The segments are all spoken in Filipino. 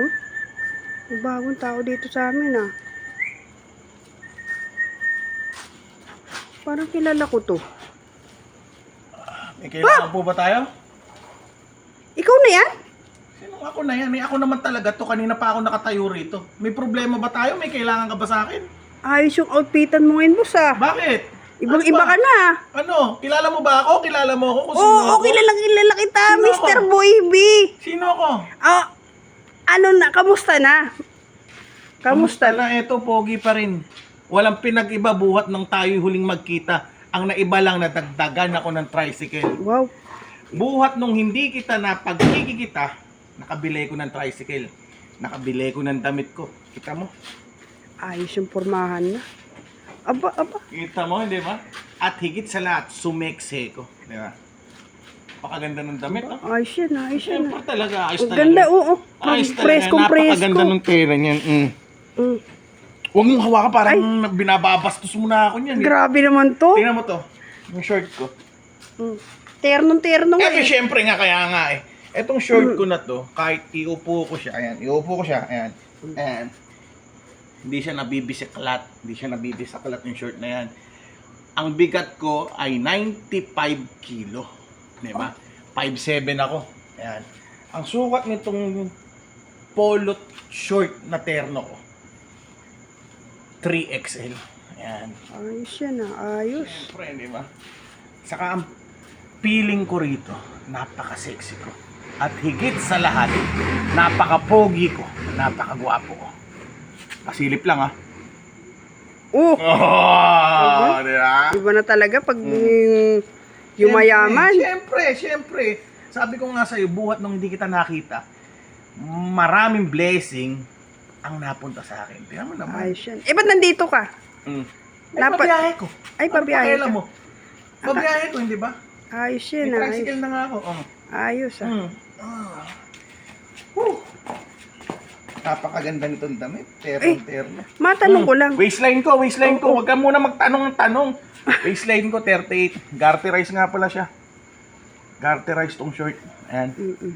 Huh? May bagong tao dito sa amin ah. Parang kilala ko to. May kailangan po ba tayo? Ikaw na yan? Sino ako na yan? Eh, ako naman talaga to. Kanina pa ako nakatayo rito. May problema ba tayo? May kailangan ka ba sa akin? Ayos yung outfitan mo ngayon, boss ah. Bakit? Ibang Ano iba ba? ka na. Ano? Kilala mo ba ako? Kilala mo ako? Kung Oo, sino oh, ako? kilala kilala kita, Sino Mr. ako? Boy B. Sino ako? Ah, ano na, kamusta na? Kamusta? na? Eto, pogi pa rin. Walang pinag-iba buhat ng tayo huling magkita. Ang naiba lang nadagdagan ako ng tricycle. Wow. Buhat nung hindi kita na pagkikikita, nakabili ko ng tricycle. Nakabili ko ng damit ko. Kita mo? Ayos yung pormahan na. Aba, aba. Kita mo, hindi ba? At higit sa lahat, sumekse ko. Di ba? Pakaganda ng damit, no? Ayos yan, ayos yan. Siyempre talaga, ayos Ang talaga. ganda, oo. Ayos talaga, Preskong presko. napakaganda ng pera niyan. Mm. Mm. Huwag mong hawakan, parang binababastos mo na ako niyan. Eh. Grabe naman to. Tingnan mo to, yung short ko. Mm. Ternong-terno nga Eh, eh. syempre nga, kaya nga eh. Etong short ko na to, kahit iupo ko siya, ayan, iupo ko siya, ayan, ayan. Hindi siya nabibisiklat, hindi siya nabibisiklat yung short na yan. Ang bigat ko ay 95 kilo. Di ba? 5'7 ako. Ayan. Ang sukat nitong polo short na terno ko, 3XL. Ayan. Ayos yan ah, ayos. Siyempre, di ba? Saka ang feeling ko rito, napaka-sexy ko. At higit sa lahat, napaka-pogi ko, napaka-gwapo ko. Pasilip lang ah. Oh, Oh, di ba? iba na talaga pag mm, yung mayaman. Siyempre, siyempre. Sabi ko nga sa'yo, buhat nung hindi kita nakita, maraming blessing ang napunta sa akin. Tingnan mo naman. Ayos yan. Eh, ba't nandito ka? Mm. Ay, Napa- pabiyahe ko. Ay, pabiyahe Ano ka. mo? Pabiyahe ko, hindi ba? Ayos May yan ah. tricycle na nga ako. Oh. ayos ah. Mm. Ah. Napakaganda nitong damit. Terno, terno. Matanong ko lang. Waistline ko, waistline ko. Huwag ka muna magtanong ng tanong. Waistline ko, 38. Garterize nga pala siya. Garterize tong short. Ayan. Mm-mm.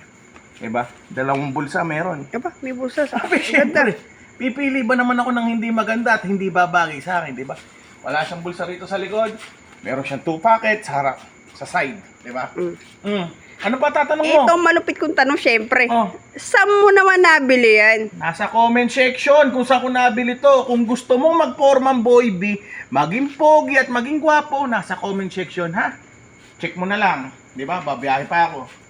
Diba? Dalawang bulsa meron. Aba, may busa sa Sabi, ganda. syempre. Pipili ba naman ako ng hindi maganda at hindi babagay sa akin, di ba? Wala siyang bulsa rito sa likod. Meron siyang two pockets harap, sa side, di ba? Mm. Mm. Ano pa tatanong mo? Ito, malupit kong tanong, syempre. Oh. Saan mo naman nabili yan? Nasa comment section kung saan ko nabili to. Kung gusto mong mag-formang boy B, maging pogi at maging gwapo, nasa comment section ha. Check mo na lang. Di ba? Babiyahe pa ako.